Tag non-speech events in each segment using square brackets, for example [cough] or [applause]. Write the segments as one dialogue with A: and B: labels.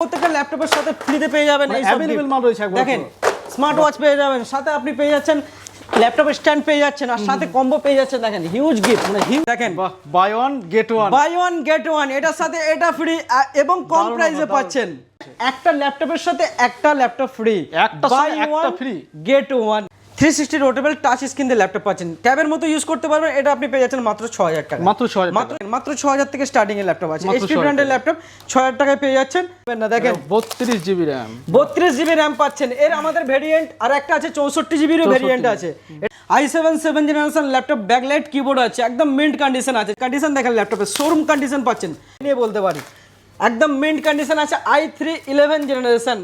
A: প্রত্যেকটা ল্যাপটপের সাথে ফ্রিতে পেয়ে যাবেন
B: মানে
A: এই সব
B: মাল রয়েছে
A: দেখেন স্মার্ট ওয়াচ পেয়ে যাবেন সাথে আপনি পেয়ে যাচ্ছেন ল্যাপটপের স্ট্যান্ড পেয়ে যাচ্ছেন আর সাথে কম্বো পেয়ে যাচ্ছেন দেখেন হিউজ গিফট মানে হিউজ দেখেন।
B: বাহ buy one get one
A: buy one get one এটার সাথে এটা ফ্রি এবং কম প্রাইসে পাচ্ছেন। একটা ল্যাপটপের সাথে একটা ল্যাপটপ ফ্রি
B: একটা free
A: get one three sixty rotatable touch screen দিয়ে ল্যাপটপ পাচ্ছেন। ট্যাবের মতো ইউজ করতে পারবেন এটা আপনি পেয়ে যাচ্ছেন মাত্র ছ হাজার টাকা।
B: মাত্র 6,000
A: মাত্র মাত্র ছ হাজার থেকে স্টার্টিং এর ল্যাপটপ আছে। এইচপি ব্র্যান্ডের ল্যাপটপ ছ হাজার টাকায় পেয়ে যাচ্ছেন। না দেখেন।
B: বত্রিশ জিবি র্যাম
A: বত্রিশ জিবি র্যাম পাচ্ছেন। এর আমাদের ভেরিয়েন্ট আর একটা আছে চৌষট্টি জিবিরও ভেরিয়েন্ট আছে। I seven seven generation laptop backlight keyboard আছে। একদম মিন্ট কন্ডিশন আছে। কন্ডিশন দেখেন ল্যাপটপের শোরুম কন্ডিশন পাচ্ছেন। নিয়ে বলতে পারি একদম মিন্ট কন্ডিশন আছে। আই থ্রি ইলেভেন জেনারেশন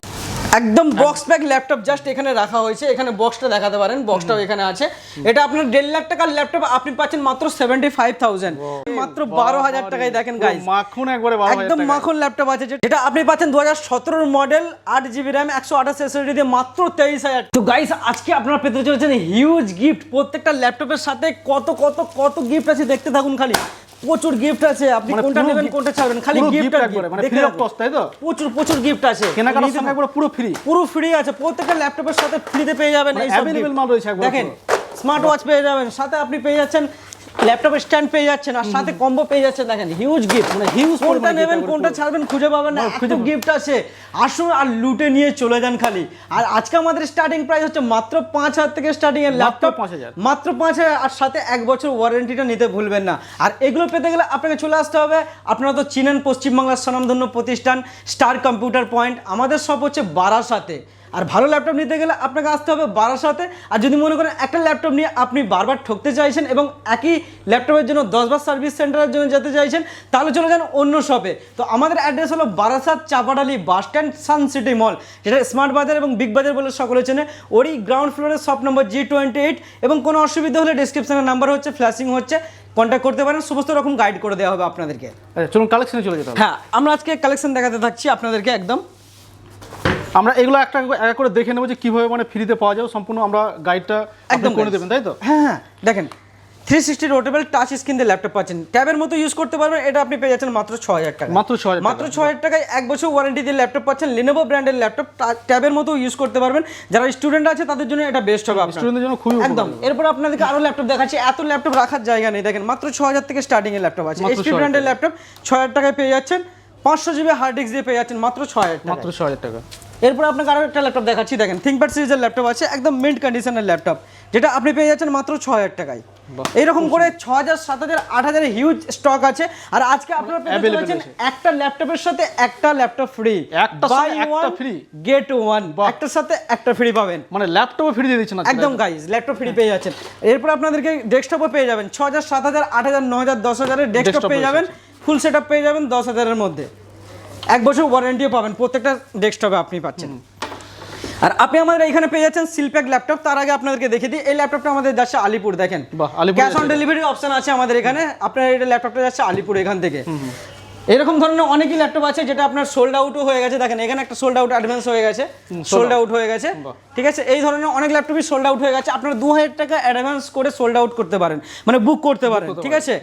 A: একদম বক্স প্যাক ল্যাপটপ জাস্ট এখানে রাখা হয়েছে। এখানে বক্সটা দেখাতে পারেন বক্সটাও এখানে আছে। এটা আপনার দেড় লাখ টাকার ল্যাপটপ আপনি পাচ্ছেন মাত্র সেভেন্টি ফাইভ থাউজেন্ড মাত্র বারো হাজার টাকায় দেখেন গাইজ
B: মাখন একবারে
A: একদম মাখন ল্যাপটপ আছে। যেটা আপনি পাচ্ছেন দু হাজার সতেরোর মডেল আট জিবি র্যাম একশো আঠাশ এসএসডি দিয়ে মাত্র তেইশ হাজার। তো গাইস আজকে আপনারা পেতে চলেছেন হিউজ গিফট প্রত্যেকটা ল্যাপটপের সাথে কত কত কত গিফট আছে দেখতে থাকুন খালি। প্রচুর গিফট আছে। আপনি
B: মানে
A: কোনটা নেবেন কোনটা ছাড়বেন? খালি গিফট
B: একবারে, মানে ফ্রি অফ কস্ট তাই তো?
A: প্রচুর প্রচুর গিফট আছে।
B: কেনাকাটার সঙ্গে একবারে পুরো ফ্রি
A: পুরো ফ্রি আছে। প্রত্যেকটা ল্যাপটপের সাথে ফ্রিতে পেয়ে যাবেন
B: মানে
A: এই সব अवेलेबल
B: মাল রয়েছে একবার
A: দেখেন স্মার্ট ওয়াচ পেয়ে যাবেন সাথে আপনি পেয়ে যাচ্ছেন ল্যাপটপের স্ট্যান্ড পেয়ে যাচ্ছেন আর সাথে কম্বো পেয়ে যাচ্ছেন দেখেন হিউজ গিফট মানে হিউজ কোনটা নেবেন কোনটা ছাড়বেন খুঁজে পাবেন না খুঁজে গিফট আছে। আসুন আর লুটে নিয়ে চলে যান খালি। আর আজকে আমাদের স্টার্টিং প্রাইস হচ্ছে মাত্র পাঁচ হাজার থেকে স্টার্টিং এর ল্যাপটপ
B: 5,000
A: মাত্র পাঁচ হাজার আর সাথে এক বছর ওয়ারেন্টিটা নিতে ভুলবেন না। আর এগুলো পেতে গেলে আপনাকে চলে আসতে হবে। আপনারা তো চিনেন পশ্চিমবাংলার স্বনামধন্য প্রতিষ্ঠান স্টার কম্পিউটার পয়েন্ট আমাদের সব হচ্ছে বারাসাতে। আর ভালো ল্যাপটপ নিতে গেলে আপনাকে আসতে হবে বারাসাতে আর যদি মনে করেন একটা ল্যাপটপ নিয়ে আপনি বারবার ঠকতে চাইছেন এবং একই ল্যাপটপের জন্য দশবার সার্ভিস সেন্টারের জন্য যেতে চাইছেন তাহলে চলে যান অন্য শপে। তো আমাদের অ্যাড্রেস হলো Barasat Chapadali bus stand Sun City mall. যেটা স্মার্ট বাজার এবং বিগ বাজার বলে সকলে চেনে। ওরই গ্রাউন্ড ফ্লোরের shop number G twenty eight এবং কোনো অসুবিধা হলে ডিসক্রিপশনের নাম্বার হচ্ছে ফ্ল্যাশিং হচ্ছে। কন্ট্যাক্ট করতে পারেন সমস্ত রকম গাইড করে দেওয়া হবে আপনাদেরকে।
B: আচ্ছা, চলুন কালেকশনে চলে যেতে হবে।
A: হ্যাঁ আমরা আজকে কালেকশন দেখাতে থাকছি আপনাদেরকে একদম।
B: আমরা এগুলো একটা এক করে দেখে নেব যে কীভাবে মানে ফ্রিতে পাওয়া যাবে সম্পূর্ণ আমরা গাইডটা একদম করে দেবেন তাই তো?
A: হ্যাঁ হ্যাঁ দেখেন three sixty rotatable touch screen দিয়ে ল্যাপটপ পাচ্ছেন। ট্যাবের মতো ইউজ করতে পারবেন এটা আপনি পেয়ে যাচ্ছেন মাত্র ছ হাজার টাকা
B: মাত্র 6,000 টাকা।
A: মাত্র ছ হাজার টাকায় এক বছর ওয়ারেন্টি দিয়ে ল্যাপটপ পাচ্ছেন লিনোভো ব্র্যান্ডের ল্যাপটপ ট্যাবের মতো ইউজ করতে পারবেন। যারা স্টুডেন্ট আছে তাদের জন্য এটা বেস্ট হবে আপনার।
B: স্টুডেন্টদের জন্য খুবই
A: একদম। এরপর আপনাদেরকে আরও ল্যাপটপ দেখাচ্ছি এত ল্যাপটপ রাখার জায়গা নেই। দেখেন মাত্র ছ হাজার থেকে স্টার্টিং এর ল্যাপটপ আছে এইচপি ব্র্যান্ডের ল্যাপটপ ছ হাজার টাকায় পেয়ে যাচ্ছেন পাঁচশো জিবি হার্ড ডিস্ক দিয়ে পেয়ে যাচ্ছেন মাত্র ছ হাজার
B: মাত্র ছ হাজার টাকা।
A: এরপর আপনাকে আরও একটা ল্যাপটপ দেখাচ্ছি দেখেন থিঙ্কপ্যাড সিরিজের ল্যাপটপ আছে একদম মিন্ট কন্ডিশনের ল্যাপটপ যেটা আপনি পেয়ে যাচ্ছেন মাত্র ছ হাজার টাকায়। এইরকম করে ছ হাজার সাত হাজার আট হাজার হিউজ স্টক আছে আর আজকে আপনারা। একটা ল্যাপটপের সাথে একটা ল্যাপটপ ফ্রি
B: একটা free?
A: গেট ওয়ান একটার সাথে একটা ফ্রি পাবেন।
B: মানে ল্যাপটপে ফ্রি দিয়ে দিচ্ছেন
A: একদম গাইজ ল্যাপটপ ফ্রি পেয়ে যাচ্ছেন। এরপর আপনাদেরকে ডেস্কটপও পেয়ে যাবেন ছ হাজার সাত হাজার আট হাজার নয় হাজার দশ হাজারের ডেস্কটপ পেয়ে যাবেন ফুল সেট পেয়ে যাবেন দশ হাজারের মধ্যে। এক বছর ওয়ারেন্টিও পাবেন প্রত্যেকটা ডেস্কটপে আপনি পাচ্ছেন। আর আপনি আমাদের এখানে পেয়ে যাচ্ছেন সিলপ্যাক ল্যাপটপ তার আগে আপনাদেরকে দেখে দিই এই ল্যাপটপটা আমাদের যাচ্ছে আলিপুর দেখেন। ক্যাশ অন
B: যাচ্ছে।
A: ডেলিভারি অপশন আছে আমাদের এখানে আপনার এটা ল্যাপটপটা যাচ্ছে আলিপুর এখান থেকে। এরকম ধরনের অনেকই ল্যাপটপ আছে যেটা আপনার সোল্ড আউটও হয়ে গেছে দেখেন এখানে একটা সোল্ড আউট অ্যাডভান্স হয়ে গেছে সোল্ড আউট হয়ে গেছে। ঠিক আছে এই ধরনের অনেক ল্যাপটপই সোল্ড আউট হয়ে গেছে আপনারা দু হাজার টাকা অ্যাডভান্স করে সোল্ড আউট করতে পারেন মানে বুক করতে পারেন ঠিক আছে?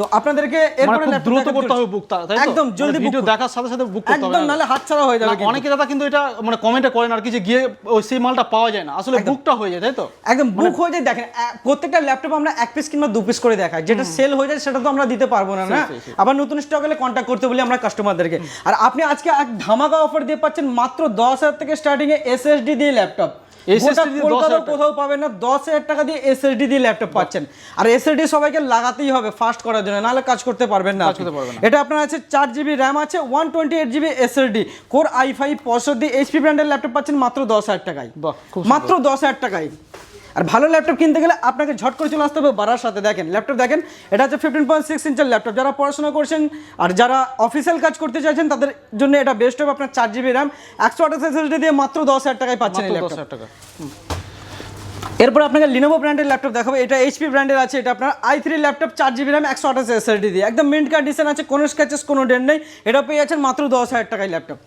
A: তো আপনাদেরকে
B: মানে
A: এরপরে
B: খুব দ্রুত করতে হবে বুক তাই তো?
A: একদম জলদি
B: ভিডিও দেখার সাথে সাথে বুক করতে হবে
A: একদম নাহলে হাত ছাড়া হয়ে যাবে
B: অনেকে দাদা কিন্তু এটা মানে কমেন্টে করেন আর কি যে গিয়ে ওই সেই মালটা পাওয়া যায় না। আসলে বুকটা হয়ে যায় তাই তো?
A: একদম বুক হয়ে যায় দেখেন প্রত্যেকটা ল্যাপটপ আমরা এক পিস কিংবা দু পিস করে দেখাই। যেটা সেল হয়ে যায় সেটা তো আমরা দিতে পারব না না। আবার নতুন স্টক এলে কন্ট্যাক্ট করতে বলি আমরা কাস্টমারদেরকে আর আপনি আজকে এক ধামাকা অফার দিয়ে পাচ্ছেন মাত্র দশ হাজার থেকে স্টার্টিং এ এসএসডি দিয়ে ল্যাপটপ
B: SSD দিয়ে 10,000 টাকা।
A: কোথাও পাবেন না দশ হাজার টাকা দিয়ে এসএসডি দিয়ে ল্যাপটপ পাচ্ছেন। আর এসএসডি সবাইকে লাগাতেই হবে ফাস্ট করার জন্য নাহলে কাজ করতে পারবেন না এটা আপনার আছে চার জিবি র্যাম আছে one twenty eight GB SSD core I five পঁয়ষট্টি এইচপি ব্র্যান্ডের ল্যাপটপ পাচ্ছেন মাত্র দশ হাজার টাকায়। মাত্র দশ হাজার টাকায়। আর ভালো ল্যাপটপ কিনতে গেলে আপনাকে ঝট করে চলে আসতে হবে বাড়ার সাথে। দেখেন ল্যাপটপ দেখেন এটা হচ্ছে ফিফটিন পয়েন্ট সিক্স ইঞ্চের ল্যাপটপ যারা পড়াশোনা করছেন আর যারা অফিসিয়াল কাজ করতে চাইছেন তাদের জন্য এটা বেস্ট হবে আপনার চার জিবি র্যাম একশো আঠাশ এসএসডি দিয়ে মাত্র দশ হাজার টাকায় পাচ্ছেন এই
B: দশ
A: ল্যাপটপ
B: হাজার টাকা।
A: এরপর আপনাকে লিনোভো ব্র্যান্ডের ল্যাপটপ দেখাবো। এটা এইচপি ব্র্যান্ডের আছে এটা আপনার আই থ্রি ল্যাপটপ চার জিবি র্যাম একশো আঠাশ এসএসডি দিয়ে। একদম মিন্ট কন্ডিশন আছে কোনো স্ক্যাচেস কোনো ডেন্ট নেই। এটা পেয়ে যাচ্ছেন মাত্র দশ হাজার টাকায় ল্যাপটপ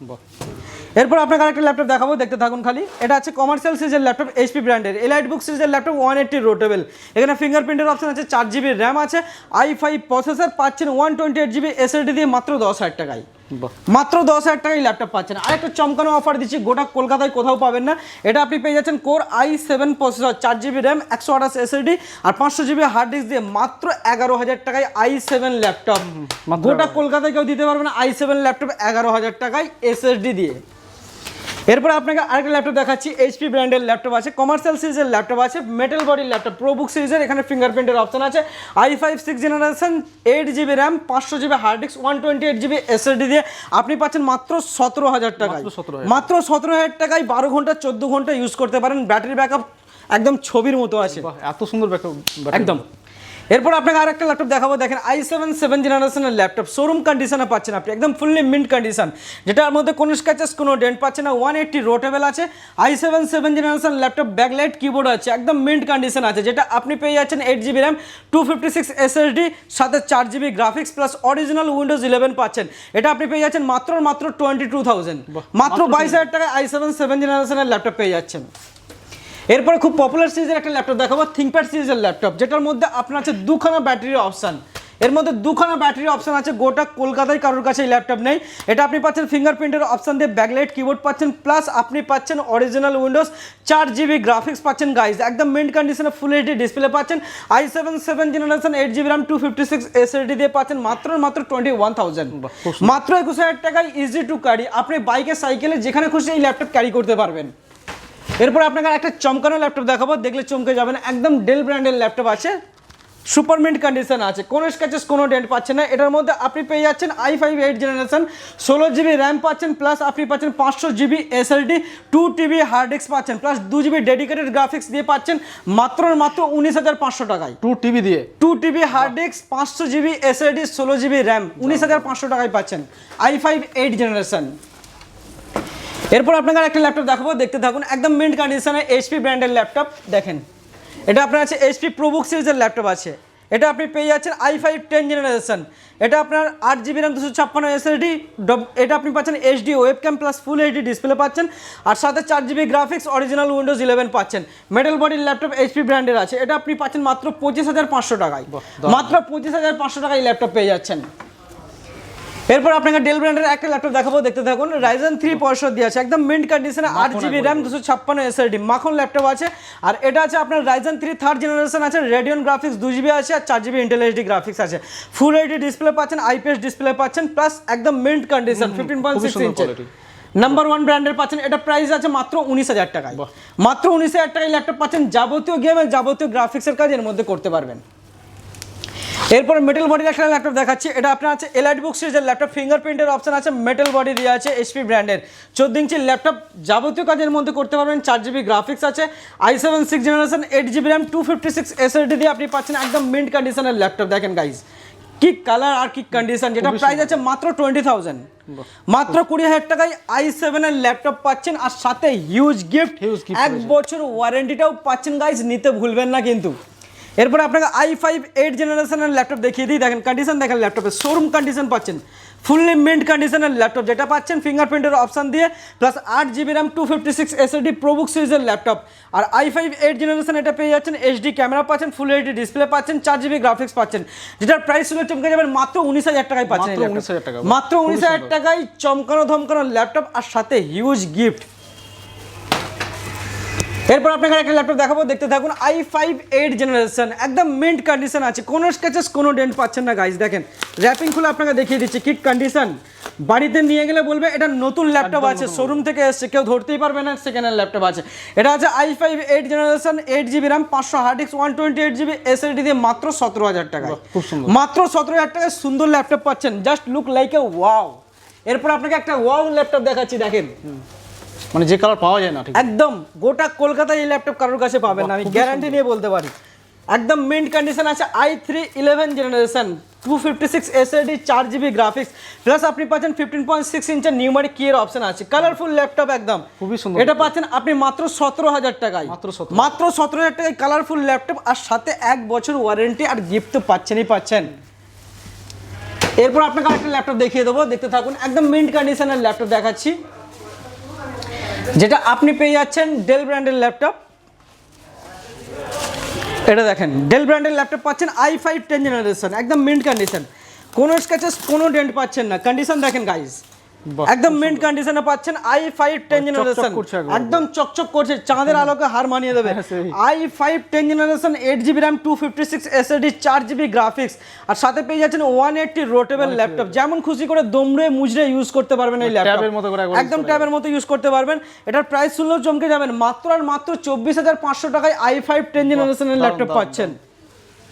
A: এরপর আপনাকে আরেকটা ল্যাপটপ দেখাবো দেখতে থাকুন খালি। এটা আছে কমার্শিয়াল সিরিজের ল্যাপটপ এইচপি ব্র্যান্ডের এলাইট বুক সিরিজের ল্যাপটপ ওয়ান এইট্টি রোটেবল এখানে ফিঙ্গারপ্রিন্টের অপশন আছে চার জিবি র্যাম আছে আই ফাইভ প্রসেসর পাচ্ছেন one twenty eight GB SSD দিয়ে মাত্র দশ হাজার টাকায়। মাত্র দশ হাজার টাকায় ল্যাপটপ পাচ্ছেন। আরেকটা চমকানো অফার দিচ্ছি গোটা কলকাতায় কোথাও পাবেন না। এটা আপনি পেয়ে যাচ্ছেন কোর আই সেভেন প্রসেসর চার জিবি র্যাম একশো আঠাশ এসএসডি আর পাঁচশো জিবি হার্ড ডিস্ক দিয়ে মাত্র এগারো হাজার টাকায় আই সেভেন ল্যাপটপ। গোটা কলকাতায় কেউ দিতে পারবে না আই সেভেন ল্যাপটপ এগারো হাজার টাকায় এসএসডি দিয়ে। এরপরে আপনাকে আরেকটা ল্যাপটপ দেখাচ্ছি এইচপি ব্র্যান্ডের ল্যাপটপ আছে কমার্শিয়াল সিরিজের ল্যাপটপ আছে মেটাল বডির ল্যাপটপ প্রোবুক সিরিজের এখানে ফিঙ্গারপ্রিন্টের অপশন আছে I five six generation eight GB RAM পাঁচশো GB hard disk one twenty eight GB SSD দিয়ে আপনি পাচ্ছেন মাত্র সতেরো হাজার টাকায়।
B: মাত্র 17,000
A: মাত্র সতেরো হাজার টাকায় বারো ঘণ্টা চোদ্দ ঘণ্টা ইউজ করতে পারেন। ব্যাটারি ব্যাকআপ একদম ছবির মতো আছে।
B: এত সুন্দর ব্যাকআপ
A: একদম। এরপর আপনাকে আর একটা ল্যাপটপ দেখাবো। দেখেন আই সেভেন সেভেন জেনারেশনের ল্যাপটপ শোরুম কন্ডিশনে পাচ্ছেন আপনি। একদম ফুললি মিন্ট কন্ডিশন যেটার মধ্যে কোনো স্ক্র্যাচেস কোনো ডেন্ট পাচ্ছেন না। ওয়ান এইটটি রোটেবল আছে। I seven seven generation laptop backlight keyboard আছে। একদম মিন্ট কন্ডিশন আছে যেটা আপনি পেয়ে যাচ্ছেন eight GB RAM two fifty six SSD সাথে চার GB graphics plus original Windows eleven পাচ্ছেন। এটা আপনি পেয়ে যাচ্ছেন মাত্র মাত্র টোয়েন্টি টু থাউজেন্ড মাত্র বাইশ হাজার টাকায় আই সেভেন সেভেন জেনারেশনের ল্যাপটপ পেয়ে যাচ্ছেন। এরপরে খুব পপুলার সিরিজের একটা ল্যাপটপ দেখাবো থিঙ্কপ্যাড সিরিজের ল্যাপটপ যেটার মধ্যে আপনার আছে দুখানা ব্যাটারির অপশান এর মধ্যে দুখানা ব্যাটারির অপশান আছে গোটা কলকাতায় কারোর কাছে এই ল্যাপটপ নেই। এটা আপনি পাচ্ছেন ফিঙ্গারপ্রিন্টের অপশান দিয়ে ব্যাকলাইট কিবোর্ড পাচ্ছেন প্লাস আপনি পাচ্ছেন অরিজিনাল উইন্ডোজ চার জিবি গ্রাফিক্স পাচ্ছেন গাইজ একদম মেন কন্ডিশনে ফুল এইচডি ডিসপ্লে পাচ্ছেন। I seven seven generation eight GB RAM two fifty six SSD দিয়ে পাচ্ছেন মাত্র মাত্র টোয়েন্টি ওয়ান থাউজেন্ড মাত্র একুশ হাজার টাকায় ইজি টু ক্যারি আপনি বাইকে সাইকেলে যেখানে খুশি এই ল্যাপটপ ক্যারি করতে পারবেন। এরপর আপনাকে একটা চমকানো ল্যাপটপ দেখাবো দেখলে চমকে যাবেন। একদম ডেল ব্র্যান্ডের ল্যাপটপ আছে। সুপারমিন্ট কন্ডিশন আছে। কোনো স্ক্যাচেস কোনো ডেন্ট পাচ্ছেন না। এটার মধ্যে আপনি পেয়ে যাচ্ছেন আই ফাইভ এইট জেনারেশন ষোলো জিবি র্যাম পাচ্ছেন প্লাস আপনি পাচ্ছেন পাঁচশো GB SSD two TB hard disk পাচ্ছেন প্লাস দু জিবি ডেডিকেটেড গ্রাফিক্স দিয়ে পাচ্ছেন মাত্র মাত্র উনিশ হাজার পাঁচশো টাকায়।
B: টু টিভি দিয়ে?
A: টু টিবি হার্ড ডিস্ক পাঁচশো জিবি এসএলডি ষোলো জিবি র্যাম উনিশ হাজার পাঁচশো টাকায় পাচ্ছেন আই ফাইভ এইট জেনারেশন এরপর আপনাকে একটা ল্যাপটপ দেখাবো দেখতে থাকুন। একদম মিন্ট কন্ডিশনে এইচপি ব্র্যান্ডের ল্যাপটপ দেখেন। এটা আপনার আছে এইচপি প্রোবুক সিরিজের ল্যাপটপ আছে। এটা আপনি পেয়ে যাচ্ছেন আই ফাইভ টেন জেনারেশন এটা আপনার আট জিবি র্যাম দুশো ছাপ্পান্ন এসএসডি এটা আপনি পাচ্ছেন HD web cam plus full HD display পাচ্ছেন। আর সাথে চার GB graphics original Windows eleven পাচ্ছেন। মেটাল বডির ল্যাপটপ এইচপি ব্র্যান্ডের আছে। এটা আপনি পাচ্ছেন মাত্র পঁচিশ হাজার পাঁচশো টাকায়। মাত্র পঁচিশ হাজার পাঁচশো টাকায় ল্যাপটপ পেয়ে যাচ্ছেন। এরপর আপনাকে ডেল ব্র্যান্ডের একটা ল্যাপটপ দেখাবো দেখতে থাকুন। রাইজেন থ্রি পয়সা দিয়ে আছে একদম মিন্ট কন্ডিশনে আট জিবি র্যাম দুশো ছাপ্পান্ন এসএলডি মাখন ল্যাপটপ আছে। আর এটা আছে আপনার রাইজেন থ্রি থার্ড জেনারেশন আছে রেডিয়ন গ্রাফিক্স দু জিবি আছে আর চার জিবি ইন্টেল এইচডি গ্রাফিক্স আছে। ফুল এইচডি ডিসপ্লে পাচ্ছেন আইপিএস ডিসপ্লে পাচ্ছেন প্লাস একদম mint condition fifteen point six ইঞ্চের number one ব্র্যান্ডের পাচ্ছেন এটা প্রাইস আছে মাত্র উনিশ হাজার টাকায়। মাত্র উনিশ হাজার টাকায় ল্যাপটপ পাচ্ছেন যাবতীয় গেম যাবতীয় গ্রাফিক্সের কাজ এর মধ্যে করতে পারবেন। এরপর মেটাল বডির একটা ল্যাপটপ দেখাচ্ছি। এটা আপনার আছে এলআইট বুক সিরিজের ল্যাপটপ ফিঙ্গারপ্রিন্টের অপশন আছে মেটাল বডি দিয়ে আছে এসপি ব্র্যান্ডের চোদ্দ ইঞ্চির ল্যাপটপ যাবতীয় কাজের মধ্যে করতে পারবেন চার জিবি গ্রাফিক্স আছে I seven six generation eight GB RAM two fifty six SSD দিয়ে আপনি পাচ্ছেন একদম মিন্ট কন্ডিশনের ল্যাপটপ দেখেন গাইজ কি কালার আর কি কন্ডিশন যেটা প্রাইস আছে মাত্র টোয়েন্টি থাউজেন্ড মাত্র কুড়ি হাজার টাকায় আই সেভেনের ল্যাপটপ পাচ্ছেন আর সাথে হিউজ গিফট এক বছর ওয়ারেন্টিটাও পাচ্ছেন গাইজ নিতে ভুলবেন না কিন্তু। এরপরে আপনাকে আই ফাইভ এইট জেনারেশনের ল্যাপটপ দেখিয়ে দিই। দেখেন কন্ডিশন দেখেন ল্যাপটপের শোরুম কন্ডিশন পাচ্ছেন। ফুললি মিন্ট কন্ডিশনের ল্যাপটপ যেটা পাচ্ছেন ফিঙ্গারপ্রিন্টের অপশন দিয়ে প্লাস আট GB RAM two fifty six SSD ProBook সিরিজের ল্যাপটপ আর আই ফাইভ এইট জেনারেশন এটা পেয়ে যাচ্ছেন এইচডি ক্যামেরা পাচ্ছেন ফুল এইচডি ডিসপ্লে পাচ্ছেন চার জিবি গ্রাফিক্স পাচ্ছেন। যেটার প্রাইস ছিল চমকে যাবেন মাত্র উনিশ হাজার টাকায় পাচ্ছেন এই
B: মাত্র
A: laptop।
B: 19,000 টাকা।
A: মাত্র উনিশ হাজার টাকায় চমকানো ধমকানো ল্যাপটপ আর সাথে হিউজ গিফট এরপর আপনাকে একটা ল্যাপটপ দেখাবো দেখতে থাকুন আই ফাইভ এইট জেনারেশন একদম মিন্ট কন্ডিশন আছে। কোনো স্কেচেস কোনো ডেন্ট পাচ্ছেন না গাইজ দেখেন। র্যাপিং খুলে আপনাকে দেখিয়ে দিচ্ছি কিট কন্ডিশন বাড়িতে নিয়ে গেলে বলবে এটা নতুন ল্যাপটপ আছে শোরুম থেকে এসছে কেউ ধরতেই পারবে না সেকেন্ড হ্যান্ড ল্যাপটপ আছে। এটা আছে I five eight generation eight GB RAM পাঁচশো hard disk one twenty eight GB SSD দিয়ে মাত্র সতেরো হাজার টাকা
B: খুব সুন্দর।
A: মাত্র সতেরো হাজার টাকায় সুন্দর ল্যাপটপ পাচ্ছেন just look like a wow এরপর আপনাকে একটা ওয়াও ল্যাপটপ দেখাচ্ছি দেখেন।
B: মানে যে কালার পাওয়া যায় না ঠিক
A: একদম গোটা কলকাতায় এই ল্যাপটপ কারোর কাছে পাবেন না আমি গ্যারান্টি নিয়ে বলতে পারি। একদম মিন্ট কন্ডিশন আছে i three eleven generation two fifty six SSD চার জিবি গ্রাফিক্স প্লাস আপনি পাচ্ছেন ফিফটিন পয়েন্ট সিক্স ইঞ্চের নিউমারিক কিয়ের অপশন আছে। কালারফুল ল্যাপটপ একদম।
B: খুবই সুন্দর।
A: এটা পাচ্ছেন আপনি মাত্র সতেরো হাজার টাকায়।
B: মাত্র 17,000
A: মাত্র সতেরো হাজার টাকায় কালারফুল ল্যাপটপ আর সাথে এক বছর ওয়ারেন্টি আর গিফট তো পাচ্ছেনই পাচ্ছেন। এরপর আপনাকে একটা ল্যাপটপ দেখিয়ে দেবো দেখতে থাকুন। একদম মিন্ট কন্ডিশনের ল্যাপটপ দেখাচ্ছি। যেটা আপনি পেয়ে যাচ্ছেন ডেল ব্র্যান্ডের ল্যাপটপ এটা দেখেন ডেল ব্র্যান্ডের ল্যাপটপ পাচ্ছেন আই ফাইভ টেন জেনারেশন একদম মিন্ট কন্ডিশন কোনো স্ক্যাচেস কোনো ডেন্ট পাচ্ছেন না। কন্ডিশন দেখেন
B: বাহ,
A: একদম মিন্ট কন্ডিশনে পাচ্ছেন আই ফাইভ টেন জেনারেশন
B: একদম।
A: চকচক করছে চাঁদের আলোকে হার মানিয়ে দেবে।
B: হ্যাঁ।
A: I five ten generation eight GB RAM two fifty six SSD চার জিবি গ্রাফিক্স আর সাথে পেয়ে যাচ্ছেন ওয়ান এইটটি রোটেবল ল্যাপটপ যেমন খুশি করে দমড়ে মুজড়ে ইউজ করতে পারবেন এই ল্যাপটপ
B: ট্যাবের মতো করে
A: একদম ট্যাবের মতো ইউজ করতে পারবেন। এটার প্রাইস শুনলেও চমকে যাবেন। মাত্র আর মাত্র চব্বিশ হাজার পাঁচশো টাকায় আই ফাইভ টেন জেনারেশনের ল্যাপটপ পাচ্ছেন।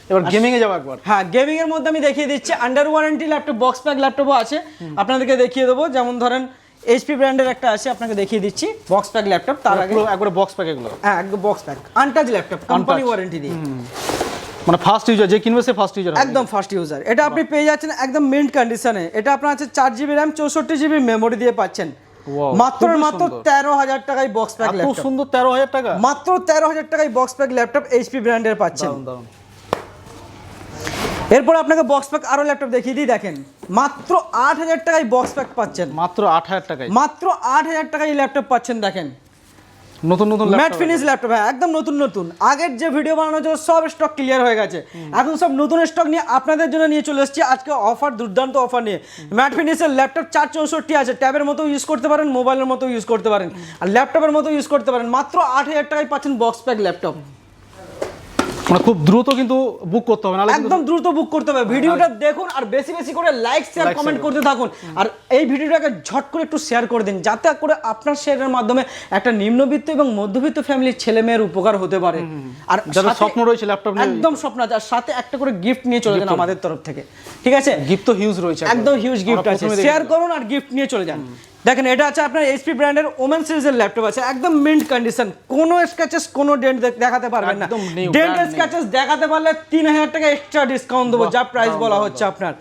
B: এবার গেমিং এ যাব একবার।
A: হ্যাঁ গেমিং এর মধ্যে আমি দেখিয়ে দিচ্ছি under warranty laptop box pack ল্যাপটপও আছে। আপনাদেরকে দেখিয়ে দেবো যেমন ধরেন এইচপি ব্র্যান্ডের একটা আছে আপনাকে দেখিয়ে দিচ্ছি বক্স প্যাক ল্যাপটপ তার আগে
B: একবারে বক্স প্যাক এগুলো?
A: হ্যাঁ একদম box pack untouched laptop company warranty দিয়ে।
B: মানে ফার্স্ট ইউজার যে কিনবে সে ফার্স্ট ইউজার
A: একদম ফার্স্ট ইউজার এটা আপনি পেয়ে যাচ্ছেন একদম মিন্ট কন্ডিশনে এটা আপনার আছে চার জিবি র্যাম চৌষট্টি জিবি মেমোরি দিয়ে পাচ্ছেন। মাত্র মাত্র তেরো হাজার টাকায় বক্স প্যাক ল্যাপটপ
B: সুন্দর তেরো হাজার টাকা?
A: মাত্র তেরো হাজার টাকায় বক্স প্যাক ল্যাপটপ এইচপি ব্র্যান্ডের পাচ্ছেন। এরপর আপনাকে বক্স প্যাক আরও ল্যাপটপ দেখিয়ে দিই দেখেন। মাত্র আট হাজার টাকায় বক্স প্যাক পাচ্ছেন।
B: মাত্র আট হাজার টাকায়?
A: মাত্র আট হাজার টাকায় ল্যাপটপ পাচ্ছেন দেখেন।
B: নতুন নতুন
A: ম্যাট ফিনিশ ল্যাপটপ হ্যাঁ একদম নতুন নতুন। আগের যে ভিডিও বানানো ছিল সব স্টক ক্লিয়ার হয়ে গেছে। এখন সব নতুন স্টক নিয়ে আপনাদের জন্য নিয়ে চলে এসেছি। আজকে অফার দুর্দান্ত অফার নিয়ে। ম্যাট ফিনিশের ল্যাপটপ চার চৌষট্টি আছে। ট্যাবের মতো ইউজ করতে পারেন মোবাইলের মতো ইউজ করতে পারেন। আর ল্যাপটপের মতো ইউজ করতে পারেন। মাত্র আট হাজার টাকায় পাচ্ছেন বক্স প্যাক ল্যাপটপ
B: মানে খুব দ্রুত কিন্তু বুক করতে হবে নাহলে
A: একদম দ্রুত বুক করতে হবে। ভিডিওটা দেখুন আর বেশি বেশি করে লাইক শেয়ার কমেন্ট করতে থাকুন। আর এই ভিডিওটাকে ঝট করে একটু শেয়ার করে দিন যাতে করে আপনার শেয়ারের মাধ্যমে একটা নিম্নবিত্ত এবং মধ্যবিত্ত ফ্যামিলির ছেলে মেয়ের উপকার হতে পারে। আর
B: যাদের স্বপ্ন রয়েছে ল্যাপটপ নিয়ে।
A: একদম স্বপ্ন আছে। আর সাথে একটা করে গিফট নিয়ে চলে যান আমাদের তরফ থেকে। ঠিক আছে?
B: গিফট তো হিউজ রয়েছে
A: একদম হিউজ গিফট আছে। শেয়ার করুন আর গিফট নিয়ে চলে যান। দেখেন এটা আছে আপনার এইচপি ব্র্যান্ডের ওমেন সিরিজের ল্যাপটপ আছে। একদম মিন্ট কন্ডিশন কোনো স্ক্র্যাচেস কোনো ডেন্ট দেখাতে পারবেন না। ডেন্ট
B: স্ক্যাচেস
A: স্ক্র্যাচেস দেখাতে পারলে তিন হাজার টাকা এক্সট্রা ডিসকাউন্ট দেবো যা প্রাইস বলা হচ্ছে আপনার।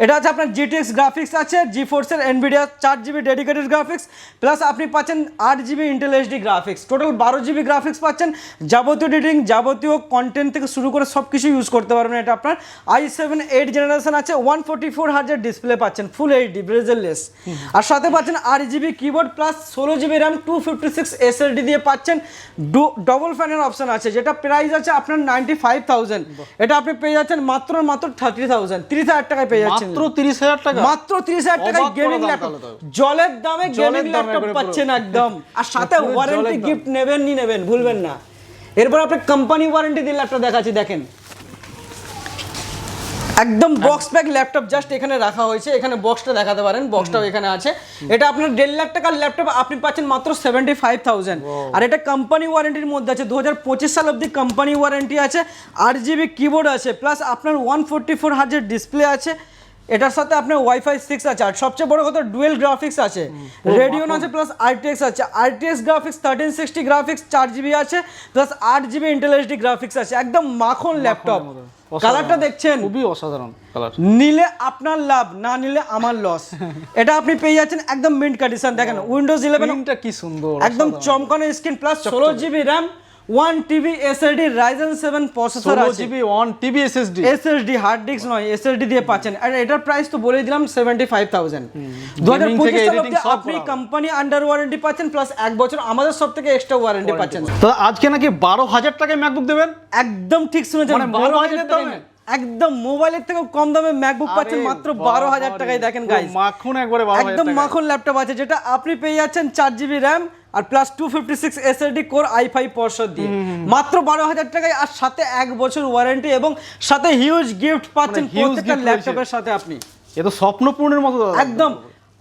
A: এটা আছে আপনার জিটিএক্স গ্রাফিক্স আছে জি ফোর্সের এনভিডিয়া চার জিবি ডেডিকেটেড গ্রাফিক্স প্লাস আপনি পাচ্ছেন আট GB Intel HD graphics total বারো জিবি গ্রাফিক্স পাচ্ছেন। যাবতীয় এডিটিং যাবতীয় কন্টেন্ট থেকে শুরু করে সব কিছু ইউজ করতে পারবেন এটা আপনার। আই সেভেন এইট জেনারেশন আছে ওয়ান ফোর্টি ফোর হাজার ডিসপ্লে পাচ্ছেন ফুল এইচডি ব্রেজেললেস আর সাথে পাচ্ছেন আট জিবি কিবোর্ড প্লাস ষোলো GB RAM two fifty six SSD দিয়ে পাচ্ছেন। ডবল ফ্যানের অপশন আছে যেটা প্রাইস আছে আপনার নাইনটি ফাইভ থাউজেন্ড এটা আপনি পেয়ে যাচ্ছেন মাত্র মাত্র থার্টি থাউজেন্ড তিরিশ হাজার টাকায় পেয়ে যাচ্ছেন।
B: মাত্র তিরিশ হাজার টাকা।
A: মাত্র টাকায় গেমিং ল্যাপটপ জলের দামে গেমিং ল্যাপটপ পাচ্ছেন একদম। [laughs] আর সাথে ওয়ারেন্টি গিফট নেবেন নি নেবেন ভুলবেন না। এরপর আপনি কোম্পানি ওয়ারেন্টি দিয়ে ল্যাপটপ দেখাচ্ছি দেখেন। একদম বক্স প্যাক ল্যাপটপ জাস্ট এখানে রাখা হয়েছে। এখানে বক্সটা দেখাতে পারেন বক্সটাও এখানে আছে। এটা আপনার দেড় লাখ টাকার ল্যাপটপ আপনি পাচ্ছেন মাত্র সেভেন্টি ফাইভ থাউজেন্ড আর এটা কোম্পানি ওয়ারেন্টির মধ্যে আছে। দু হাজার পঁচিশ সাল অব্দি কোম্পানি ওয়ারেন্টি আছে। আট জিবি কিবোর্ড আছে। প্লাস আপনার ওয়ান ফোর্টি ফোর হাজার ডিসপ্লে আছে। এটার সাথে আপনার ওয়াইফাই সিক্স আছে আর সবচেয়ে বড় কথা ডুয়েল গ্রাফিক্স আছে। রেডিওন আছে প্লাস আরটিএক্স আছে। RTX graphics thirteen sixty graphics চার জিবি আছে প্লাস আট জিবি ইন্টেল এইচডি গ্রাফিক্স আছে। একদম মাখন ল্যাপটপ কালারটা দেখছেন?
B: খুবই অসাধারণ কালার
A: নিলে আপনার লাভ না নিলে আমার লস [laughs] এটা আপনি পেয়ে যাচ্ছেন একদম মিন্ট কন্ডিশন দেখেন উইন্ডোজ ইলেভেন
B: কি সুন্দর
A: একদম চমকানো স্ক্রিন প্লাস ষোলো GB RAM one TB SSD Ryzen seven processor আছে
B: GB one TB SSD
A: SSD hard disk নয় এসএসডি দিয়ে পাচ্ছেন। আর এটার প্রাইস তো বলে দিলাম সেভেন্টি ফাইভ থাউজেন্ড দু হাজার পঁচিশ সাল অব্দি আপনি কোম্পানি আন্ডার ওয়ারেন্টি পাচ্ছেন প্লাস এক বছর আমাদের সব থেকে এক্সট্রা ওয়ারেন্টি পাচ্ছেন।
B: তো আজকে নাকি বারো হাজার টাকায় ম্যাকবুক দেবেন?
A: একদম ঠিক শুনেছেন
B: মানে
A: বারো হাজার
B: দামে?
A: দামে একদম মোবাইলের থেকেও কম দামে ম্যাকবুক পাচ্ছেন মাত্র বারো হাজার টাকায় দেখেন গাইজ
B: মাখন একবারে
A: একদম মাখন ল্যাপটপ আছে যেটা আপনি পেয়ে যাচ্ছেন চার GB RAM R plus two fifty six SSD core I five পরশো দিয়ে। মাত্র বারো হাজার টাকায় আর সাথে এক বছর ওয়ারেন্টি এবং সাথে হিউজ গিফট পাচ্ছেন
B: মানে
A: প্রত্যেকটা ল্যাপটপের সাথে আপনি।
B: এ তো স্বপ্ন পূর্ণের মতো
A: একদম।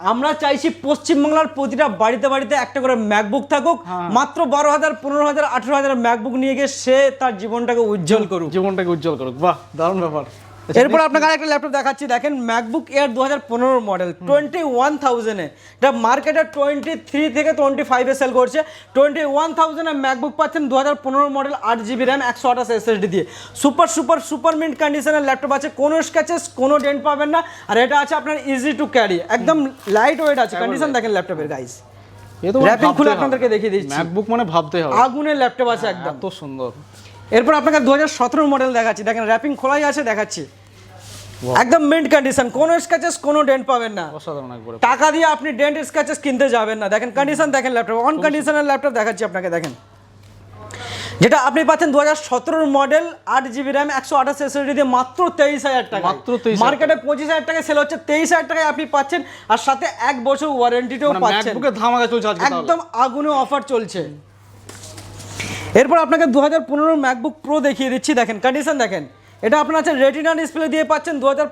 A: আমরা চাইছি পশ্চিমবাংলার প্রতিটা বাড়িতে বাড়িতে একটা করে ম্যাকবুক থাকুক।
B: হ্যাঁ।
A: মাত্র বারো হাজার পনেরো হাজার আঠেরো হাজার ম্যাকবুক নিয়ে গিয়ে সে তার জীবনটাকে উজ্জ্বল করুক।
B: জীবনটাকে উজ্জ্বল করুক। বাহ দারুণ ব্যাপার।
A: এরপর আপনাকে আরেকটা ল্যাপটপ দেখাচ্ছি দেখেন ম্যাকবুক এয়ার দু হাজার পনেরো মডেল টোয়েন্টি ওয়ান থাউজেন্ডে এটা মার্কেটে টোয়েন্টি থ্রি থেকে টোয়েন্টি ফাইভে সেল করছে। টোয়েন্টি ওয়ান থাউজেন্ডে ম্যাকবুক পাচ্ছেন দু হাজার পনেরো মডেল আট জিবি র্যাম একশো আঠাশ এসএসডি দিয়ে। সুপার সুপার সুপার মিন্ট কন্ডিশনের ল্যাপটপ আছে। কোনো স্ক্যাচেস কোনো ডেন্ট পাবেন না। আর এটা আছে আপনার ইজি টু ক্যারি একদম লাইট ওয়েট আছে। কন্ডিশন দেখেন ল্যাপটপের গাইস
B: তো
A: Wrapping খুলে আপনাদেরকে দেখিয়ে দিচ্ছি।
B: ম্যাকবুক মানে ভাবতে হবে।
A: আগুনের ল্যাপটপ আছে একদম।
B: এত সুন্দর।
A: এরপর আপনাকে দু হাজার সতেরো মডেল দেখাচ্ছি। দেখেন র্যাপিং খোলাই আছে দেখাচ্ছি। একদম মিন্ট কন্ডিশন কোনো স্ক্যাচেস কোনো ডেন্ট পাবেন না। টাকা দিয়ে আপনি ডেন্ট স্ক্যাচেস কিনতে যাবেন না। দেখেন কন্ডিশন দেখেন ল্যাপটপ অন কন্ডিশনের ল্যাপটপ দেখাচ্ছি আপনাকে দেখেন। যেটা আপনি পাচ্ছেন দু হাজার সতেরোর মডেল আট জিবি র্যাম একশো আঠাশ এসএসডি দিয়ে মাত্র তেইশ হাজার টাকা
B: মাত্র 23,000
A: মার্কেটে পঁচিশ হাজার টাকায় সেল হচ্ছে তেইশ হাজার টাকায় আপনি পাচ্ছেন আর সাথে এক বছর ওয়ারেন্টিটাও
B: মানে
A: পাচ্ছেন। একদম আগুনে অফার চলছে। এরপর আপনাকে দু হাজার পনেরো ম্যাকবুক প্রো দেখিয়ে দিচ্ছি, দেখেন কন্ডিশন দেখেন। এটা আপনার আছে রেটিনা ডিসপ্লে দিয়ে পাচ্ছেন দু হাজার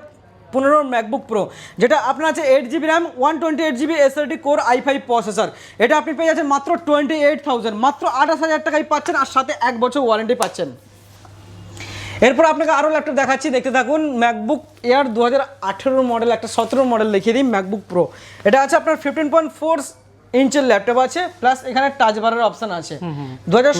A: পনেরোর ম্যাকবুক প্রো যেটা আপনার আছে eight GB RAM one twenty eight GB SSD core I five processor এটা আপনি পেয়ে যাচ্ছেন মাত্র টোয়েন্টি এইট থাউজেন্ড মাত্র আঠাশ হাজার টাকায় পাচ্ছেন আর সাথে এক বছর ওয়ারেন্টি পাচ্ছেন। এরপর আপনাকে আরও ল্যাপটপ দেখাচ্ছি, দেখতে থাকুন ম্যাকবুক এয়ার দু হাজার আঠেরো মডেল একটা সতেরো মডেল দেখিয়ে দিই ম্যাকবুক প্রো এটা আছে আপনার ফিফটিন পয়েন্ট ফোর ইঞ্চের ল্যাপটপ আছে প্লাস এখানে টাচ বারের অপশন আছে। দু হাজার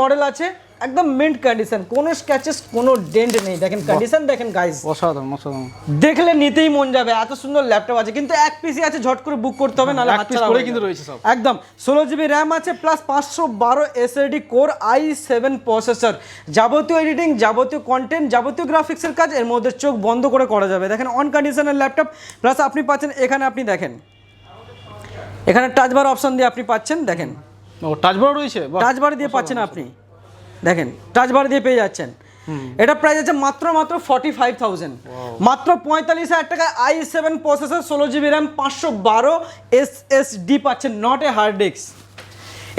A: মডেল আছে একদম মিন্ট কন্ডিশন কোনো স্ক্র্যাচেস কোনো ডেন্ট নেই। দেখেন কন্ডিশন দেখেন গাইজ
B: অসাধারণ অসাধারণ।
A: দেখলে নিতেই মন যাবে এত সুন্দর ল্যাপটপ আছে। কিন্তু এক পিসি আছে ঝট করে বুক করতে হবে নাহলে হাত হয়ে
B: কিন্তু রয়েছে সব।
A: একদম ষোলো জিবি র্যাম আছে প্লাস পাঁচশো বারো SSD core I seven processor যাবতীয় এডিটিং যাবতীয় কন্টেন্ট যাবতীয় গ্রাফিক্সের কাজ এর মধ্যে চোখ বন্ধ করে করা যাবে। দেখেন অন কন্ডিশনের ল্যাপটপ প্লাস আপনি পাচ্ছেন এখানে আপনি দেখেন। এখানে টাচ বার অপশন দিয়ে আপনি পাচ্ছেন দেখেন।
B: ও টাচ বার রয়েছে? বাহ।
A: টাচ বার দিয়ে পাচ্ছেন আপনি। দেখেন টাচ বার দিয়ে পেয়ে যাচ্ছেন। এটা প্রাইস আছে মাত্র মাত্র ফর্টি ফাইভ থাউজেন্ড মাত্র পঁয়তাল্লিশ হাজার টাকা আই সেভেন প্রসেসর ষোলো জিবি র্যাম পাঁচশো বারো এস এস ডি পাচ্ছেন নট এ হার্ড ডিস্ক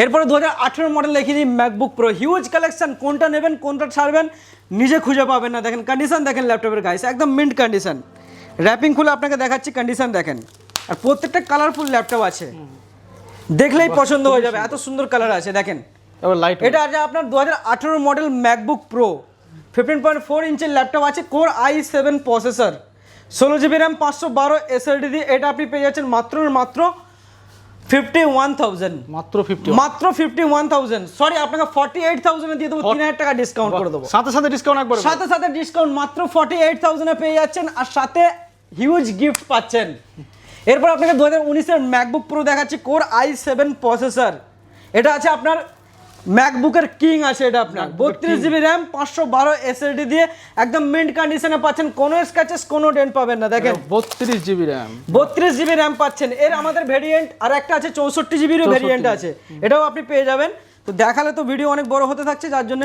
A: এরপরে দু হাজার আঠেরো মডেল দিই ম্যাকবুক প্রো হিউজ কালেকশন কোনটা নেবেন কোনটা ছাড়বেন নিজে খুঁজে পাবেন না। দেখেন কন্ডিশন দেখেন ল্যাপটপের গাইস একদম মিন্ট কন্ডিশন র্যাপিং খুলে আপনাকে দেখাচ্ছি কন্ডিশন দেখেন। আর প্রত্যেকটা কালারফুল ল্যাপটপ আছে। দেখলেই পছন্দ হয়ে যাবে। এত সুন্দর কালার আছে দেখেন।
B: লাইট
A: এটা আছে আপনার দু হাজার আঠেরো model MacBook Pro fifteen point four ইঞ্চের laptop আছে কোর আই সেভেন প্রসেসর ষোলো জিবি র্যাম পাঁচশো বারো এসএলডি দিয়ে এটা আপনি পেয়ে যাচ্ছেন মাত্র মাত্র ফিফটি ওয়ান থাউজেন্ড
B: মাত্র ফিফটি
A: মাত্র ফিফটি ওয়ান থাউজেন্ড সরি আপনাকে ফর্টি এইট থাউজেন্ডে দিয়ে দেবো তিন হাজার টাকা ডিসকাউন্ট করে দেবো।
B: সাথে সাথে ডিসকাউন্ট একবার
A: সাথে সাথে ডিসকাউন্ট মাত্র ফর্টি এইট থাউজেন্ডে পেয়ে যাচ্ছেন আর সাথে হিউজ গিফট পাচ্ছেন। এরপর আপনাকে দু হাজার উনিশের ম্যাকবুক প্রো দেখাচ্ছি কোর আই সেভেন প্রসেসর এটা আছে আপনার ম্যাকবুকের কিং আছে এটা আপনার। বত্রিশ জিবি র্যাম পাঁচশো বারো এসএলডি দিয়ে একদম মিন্ট কন্ডিশনে পাচ্ছেন কোনো স্ক্র্যাচেস কোনো ডেন্ট পাবেন না দেখেন।
B: বত্রিশ জিবি র্যাম
A: বত্রিশ জিবি র্যাম পাচ্ছেন। এর আমাদের ভেরিয়েন্ট আর একটা আছে চৌষট্টি জিবিরও ভেরিয়েন্ট আছে। এটাও আপনি পেয়ে যাবেন। তো দেখালে তো ভিডিও অনেক বড় হতে থাকছে যার জন্য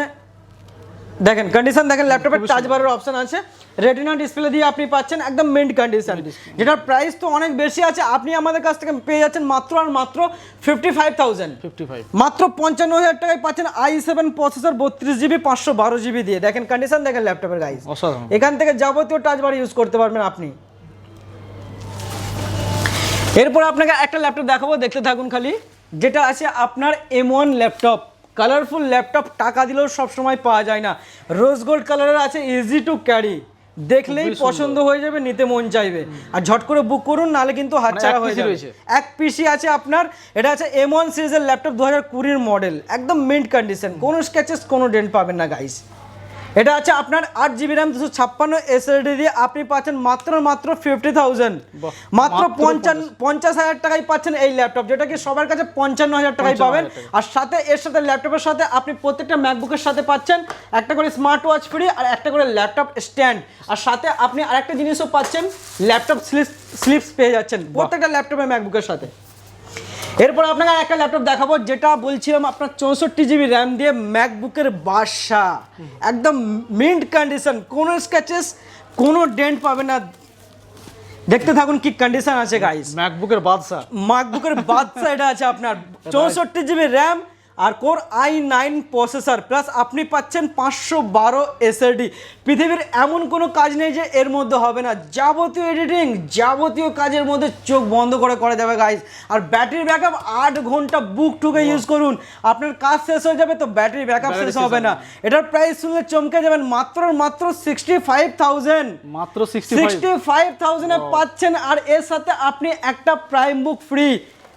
A: দেখেন কন্ডিশন দেখেন ল্যাপটপের টাচ বারের অপশন আছে। রেটিনা ডিসপ্লে দিয়ে আপনি পাচ্ছেন একদম মিন্ট কন্ডিশন যেটার প্রাইস তো অনেক বেশি আছে আপনি আমাদের কাছ থেকে পেয়ে যাচ্ছেন মাত্র আর মাত্র fifty five thousand
B: fifty five
A: মাত্র পঞ্চান্ন হাজার টাকায় পাচ্ছেন আই সেভেন প্রসেসর বত্রিশ জিবি পাঁচশো বারো জিবি দিয়ে। দেখেন কন্ডিশন দেখেন ল্যাপটপের গাইজ এখান থেকে যাবতীয় টাচ বার ইউজ করতে পারবেন আপনি। এরপর আপনাকে একটা ল্যাপটপ দেখাবো দেখতে থাকুন খালি। যেটা আছে আপনার M one laptop colourful laptop টাকা দিলেও সবসময় পাওয়া যায় না। রোজ গোল্ড কালারের আছে ইজি টু ক্যারি দেখলেই পছন্দ হয়ে যাবে নিতে মন চাইবে। আর ঝট করে বুক করুন নাহলে কিন্তু হাতছাড়া
B: ছাড়া
A: হয়ে যাবে। এক পিসি আছে আপনার এটা আছে এম ওয়ান সিরিজের ল্যাপটপ দু হাজার কুড়ির মডেল একদম মিন্ট কন্ডিশন কোনো স্ক্যাচেস কোনো ডেন্ট পাবেন না গাইস এটা আছে আপনার আট জিবি র্যাম দুশো ছাপ্পান্ন এসএলডি দিয়ে আপনি পাচ্ছেন মাত্র মাত্র ফিফটি থাউজেন্ড মাত্র
B: মাত্র
A: পঞ্চান্ন পঞ্চাশ। হাজার টাকায় পাচ্ছেন এই ল্যাপটপ যেটা কি সবার কাছে পঞ্চান্ন হাজার টাকায় পাবেন। আর সাথে এর সাথে ল্যাপটপের সাথে আপনি প্রত্যেকটা ম্যাকবুকের সাথে পাচ্ছেন একটা করে স্মার্ট ওয়াচ ফ্রি আর একটা করে ল্যাপটপ স্ট্যান্ড আর সাথে আপনি আরেকটা জিনিসও পাচ্ছেন ল্যাপটপ স্লিপ স্লিপস পেয়ে যাচ্ছেন প্রত্যেকটা ল্যাপটপে ম্যাকবুকের সাথে। এরপর আপনাকে একটা ল্যাপটপ দেখাবো যেটা বলছিলাম আপনার চৌষট্টি জিবি র্যাম দিয়ে ম্যাকবুকের বাসা একদম মিন্ট কন্ডিশন কোনো স্ক্যাচেস কোনো ডেন্ট পাবে না। দেখতে থাকুন কি কন্ডিশন আছে গাইস
B: ম্যাকবুকের বাদশা।
A: ম্যাকবুকের বাদশা এটা আছে আপনার। [laughs] চৌষট্টি GB RAM R core I nine processor plus আপনি পাচ্ছেন পাঁচশো বারো এসএডি পৃথিবীর এমন কোনো কাজ নেই যে এর মধ্যে হবে না। যাবতীয় এডিটিং যাবতীয় কাজের মধ্যে চোখ বন্ধ করে করা যাবে গাইজ আর ব্যাটারি ব্যাকআপ আট ঘণ্টা বুক টুকে ইউজ করুন। আপনার কাজ শেষ হয়ে যাবে তো ব্যাটারি ব্যাকআপ শেষ হবে না। এটার প্রাইস শুনলে চমকে যাবেন মাত্র মাত্র সিক্সটি ফাইভ থাউজেন্ড
B: মাত্র সিক্সটি ফাইভ
A: থাউজেন্ডে পাচ্ছেন আর এর সাথে আপনি একটা prime book free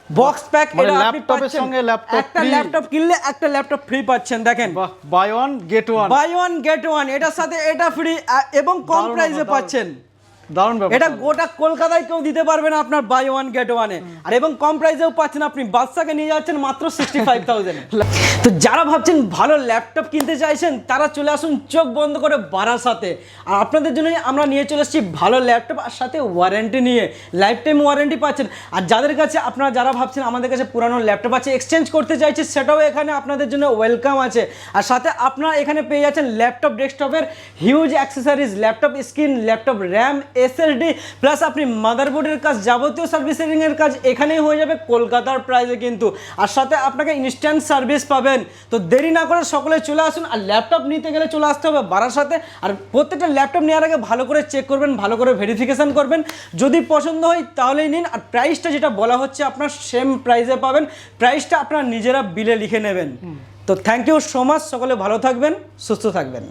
A: box pack
B: মানে
A: এটা আপনি
B: ল্যাপটপের সঙ্গে ল্যাপটপ
A: একটা ল্যাপটপ কিনলে একটা ল্যাপটপ ফ্রি পাচ্ছেন দেখেন।
B: বাহ buy one get one
A: buy one get one এটার সাথে এটা ফ্রি এবং কম প্রাইসে পাচ্ছেন।
B: দারুণ
A: এটা গোটা কলকাতায় কেউ দিতে পারবে না আপনার বাই ওয়ান গেট ওয়ানে আর এবং কম প্রাইসেও পাচ্ছেন আপনি। বাদশাকে নিয়ে যাচ্ছেন মাত্র সিক্সটি ফাইভ থাউজেন্ড তো যারা ভাবছেন ভালো ল্যাপটপ কিনতে চাইছেন, তারা চলে আসুন চোখ বন্ধ করে বাড়ার সাথে আর আপনাদের জন্যই আমরা নিয়ে চলে এসেছি ভালো ল্যাপটপ আর সাথে ওয়ারেন্টি নিয়ে। লাইফ টাইম ওয়ারেন্টি পাচ্ছেন। আর যাদের কাছে আপনারা যারা ভাবছেন আমাদের কাছে পুরানো ল্যাপটপ আছে এক্সচেঞ্জ করতে চাইছে, সেটাও এখানে আপনাদের জন্য ওয়েলকাম আছে। আর সাথে আপনারা এখানে পেয়ে যাচ্ছেন ল্যাপটপ ডেস্কটপের huge accessories laptop screen laptop RAM SSD plus আপনি মাদারবোর্ডের কাজ যাবতীয় সার্ভিসিংয়ের কাজ এখানেই হয়ে যাবে কলকাতার প্রাইসে কিন্তু। আর সাথে আপনাকে ইনস্ট্যান্ট সার্ভিস পাবেন। তো দেরি না করে সকলে চলে আসুন আর ল্যাপটপ নিতে গেলে চলে আসতে হবে বাড়ার সাথে। আর প্রত্যেকটা ল্যাপটপ নেওয়ার আগে ভালো করে চেক করবেন ভালো করে ভেরিফিকেশন করবেন। যদি পছন্দ হয় তাহলেই নিন আর প্রাইসটা যেটা বলা হচ্ছে আপনার সেম প্রাইসে পাবেন। প্রাইসটা আপনারা নিজেরা বিলে লিখে নেবেন। তো থ্যাংক ইউ সো মাচ সকলে ভালো থাকবেন সুস্থ থাকবেন।